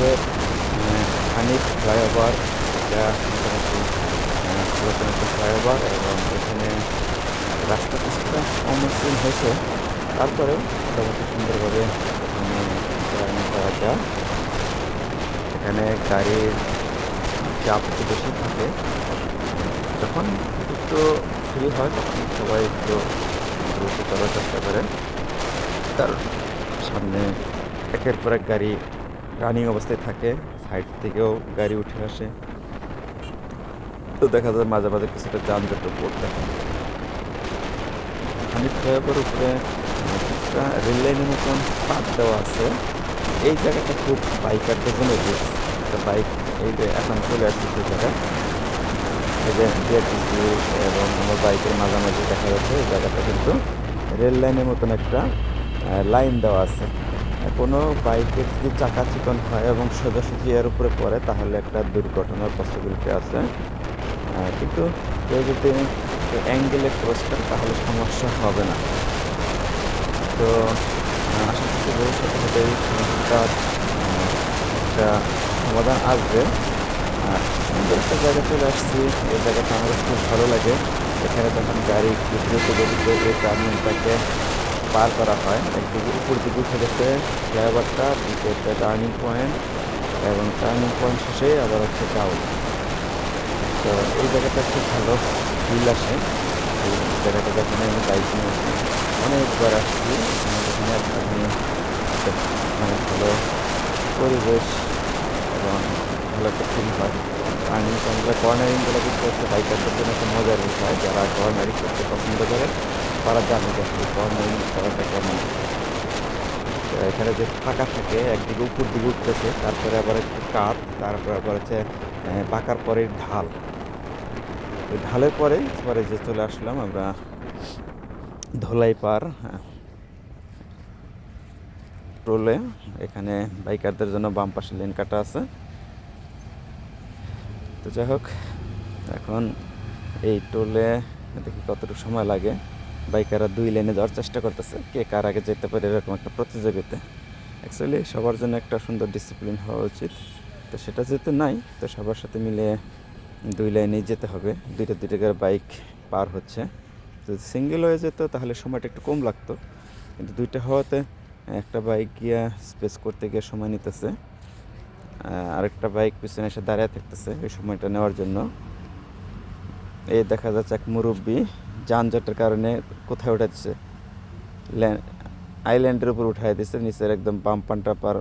যে আহ, হানিফ ফ্লাইওভার এটা মোটামুটি ফ্লাইওভার এবং এখানে রাস্তা কিছুটা অমসৃণ হয়েছে। তারপরেও মোটামুটি সুন্দরভাবে চলাচল করা যায়। এখানে গাড়ির চাপ একটু বেশি থাকে। যখন একটু ফ্রি হয় তখন সবাই একটু দ্রুত চলার চেষ্টা করে। তার সামনে একের পর এক গাড়ি রানিং অবস্থায় থাকে সাইড থেকেও গাড়ি উঠে আসে। তো দেখা যায় মাঝে মাঝে কিছুটা যানজট পড়তে হয় ফ্লাইওভার উপরে কিছুটা রেল লাইনের মতন পাত দেওয়া আছে। এই জায়গাটা খুব বাইকারদের জন্য একটা বাইক এই যে এখন চলে আসছে সেই জায়গায়। এই যে বিআরটিসি এবং আমার বাইকের মাঝামাঝি দেখা যাচ্ছে, এই জায়গাটা কিন্তু রেল লাইনের মতন একটা লাইন দেওয়া আছে। কোনো বাইকের যদি চাকা চিকন হয় এবং সোজাসুজি এর উপরে পড়ে, তাহলে একটা দুর্ঘটনার পসিবিলিটি আছে। কিন্তু কেউ যদি অ্যাঙ্গেলে ক্রস করে, তাহলে সমস্যা হবে না। তো আশা করছি ভবিষ্যতে হয়তো এই সমস্যাটার একটা সমাধান আসবে। সুন্দর একটা জায়গা চলে আসছি। এই জায়গাটা আমার খুব ভালো লাগে। এখানে তখন গাড়ি দ্রুত গতিতে এই টার্নিংটাকে পার করা হয়। একদিকে উপর দিকে উঠে গেছে ফ্লাইওভারটা একটা টার্নিং পয়েন্ট এবং টার্নিং পয়েন্ট শেষে আবার হচ্ছে ডাউন তো এই জায়গাটা খুব ভালো ফিল আসে। এই জায়গাটা যখন আমি বাইক নিয়ে আসি, অনেকবার আসছি। এখানে আপনি একটা মানে ভালো পরিবেশ এবং ভালো একটা ফিল হয়। পয়েন্টগুলো কর্নারিংগুলো কিন্তু হচ্ছে বাইকারদের জন্য একটা মজার বিষয়। যারা কর্নারিং করতে পছন্দ করে তারা জানে যে আসলে কর্নারিং করাটা কেমন? এখানে যে ফাঁকা থাকে একদিকে উপর দিকে উঠতেছে তারপরে আবার একটু কাত তারপরে আবার হচ্ছে পাকার পরে ঢাল। ওই ঢালের পরে পরে যে চলে আসলাম আমরা ধলাই পার হ্যাঁ, টোলে এখানে বাইকারদের জন্য বাম পাশে লেন কাটা আছে। তো যাই হোক এখন এই টোলে দেখি কতটুকু সময় লাগে। বাইকাররা দুই লেনে যাওয়ার চেষ্টা করতেছে, কে কার আগে যেতে পারে এরকম একটা প্রতিযোগিতা। অ্যাকচুয়ালি সবার জন্য একটা সুন্দর ডিসিপ্লিন হওয়া উচিত। তো সেটা যেহেতু নাই, তো সবার সাথে মিলে দুই লাইনেই যেতে হবে। দুইটা দুইটা করে বাইক পার হচ্ছে। যদি সিঙ্গেল হয়ে যেত, তাহলে সময়টা একটু কম লাগতো। কিন্তু দুইটা হওয়াতে, একটা বাইক গিয়া স্পেস করতে গিয়ে সময় নিতেছে। আরেকটা বাইক পিছনে এসে দাঁড়িয়ে থাকতেছে, ওই সময়টা নেওয়ার জন্য। এই দেখা যাচ্ছে এক মুরব্বী যানজটের কারণে কোথায় উঠাচ্ছে আইল্যান্ডের উপর উঠাই দিচ্ছে নিচের একদম বাম্পানটা পার